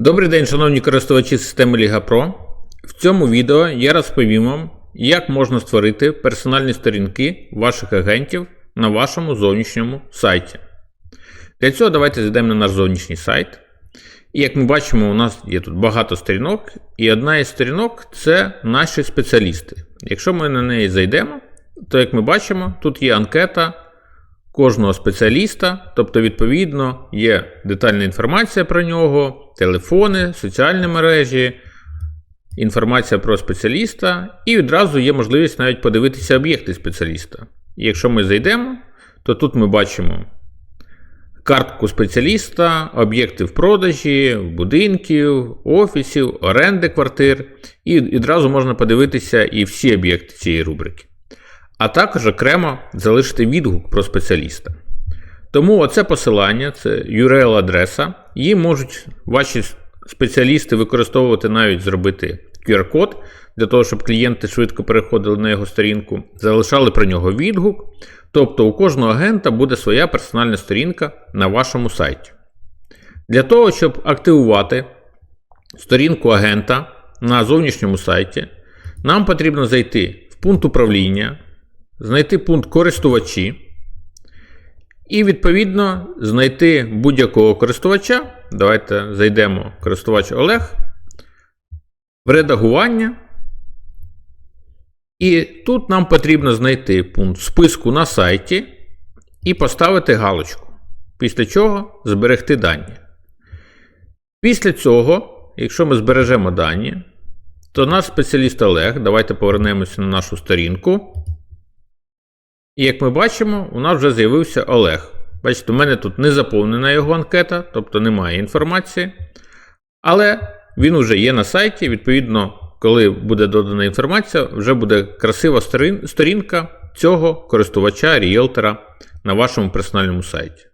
Добрий день, шановні користувачі системи Liga Pro. В цьому відео я розповім вам, як можна створити персональні сторінки ваших агентів на вашому зовнішньому сайті. Для цього давайте зайдемо на наш зовнішній сайт. І як ми бачимо, у нас є тут багато сторінок, і одна із сторінок це наші спеціалісти. Якщо ми на неї зайдемо, то як ми бачимо, тут є анкета кожного спеціаліста, тобто, відповідно, є детальна інформація про нього, телефони, соціальні мережі, інформація про спеціаліста, і відразу є можливість навіть подивитися об'єкти спеціаліста. І якщо ми зайдемо, то тут ми бачимо картку спеціаліста, об'єкти в продажі, будинків, офісів, оренди квартир, і відразу можна подивитися і всі об'єкти цієї рубрики а також окремо залишити відгук про спеціаліста. Тому оце посилання, це URL-адреса, її можуть ваші спеціалісти використовувати навіть зробити QR-код для того, щоб клієнти швидко переходили на його сторінку, залишали про нього відгук. Тобто у кожного агента буде своя персональна сторінка на вашому сайті. Для того, щоб активувати сторінку агента на зовнішньому сайті, нам потрібно зайти в пункт управління знайти пункт користувачі. І, відповідно, знайти будь-якого користувача. Давайте зайдемо користувач Олег. В редагування. І тут нам потрібно знайти пункт списку на сайті і поставити галочку. Після чого зберегти дані. Після цього, якщо ми збережемо дані, то наш спеціаліст Олег, давайте повернемося на нашу сторінку. І як ми бачимо, у нас вже з'явився Олег. Бачите, у мене тут не заповнена його анкета, тобто немає інформації. Але він вже є на сайті. Відповідно, коли буде додана інформація, вже буде красива сторінка цього користувача ріелтора на вашому персональному сайті.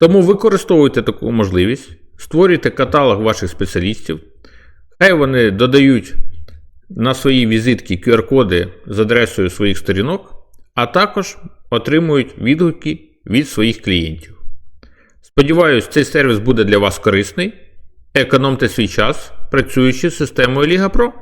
Тому використовуйте таку можливість, створюйте каталог ваших спеціалістів. Хай вони додають на свої візитки QR-коди з адресою своїх сторінок а також отримують відгуки від своїх клієнтів. Сподіваюсь, цей сервіс буде для вас корисний. Економте свій час, працюючи з системою LigaPro. Pro.